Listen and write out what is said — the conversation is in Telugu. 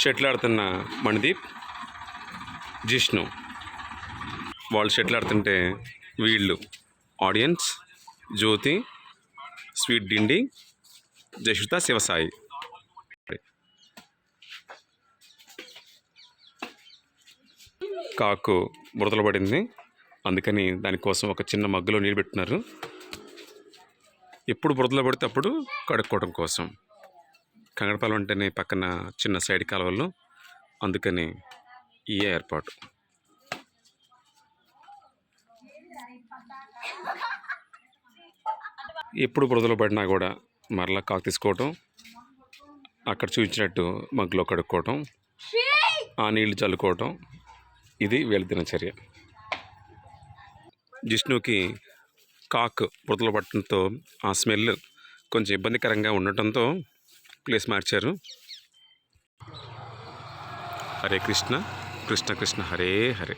షటిల్ ఆడుతున్న మణిదీప్ జిష్ణు. వాళ్ళు షటిల్ ఆడుతుంటే వీళ్ళు. ఆడియన్స్ జ్యోతి స్వీట్ డిండి జషిత శివసాయి. కాకు బురదలు పడింది. అందుకని దానికోసం ఒక చిన్న మగ్గులో నీళ్ళు పెట్టినారు ఎప్పుడు బురదలో పడితే అప్పుడు కడుక్కోవడం కోసం. కంగడపాలెం అంటేనే పక్కన చిన్న సైడ్ కాలువలు అందుకని ఈ ఏర్పాటు. ఎప్పుడు బురదలో పడినా కూడా మరలా కాకు తీసుకోవటం అక్కడ చూపించినట్టు మగ్గులో కడుక్కోవటం ఆ నీళ్ళు చల్లుకోవటం ఇది వీళ్ళ దినచర్య. జిష్ణుకి కాక్ బురదలో పట్టడంతో ఆ స్మెల్ కొంచెం ఇబ్బందికరంగా ఉండటంతో ప్లేస్ మార్చారు. హరే కృష్ణ కృష్ణ కృష్ణ హరే హరే.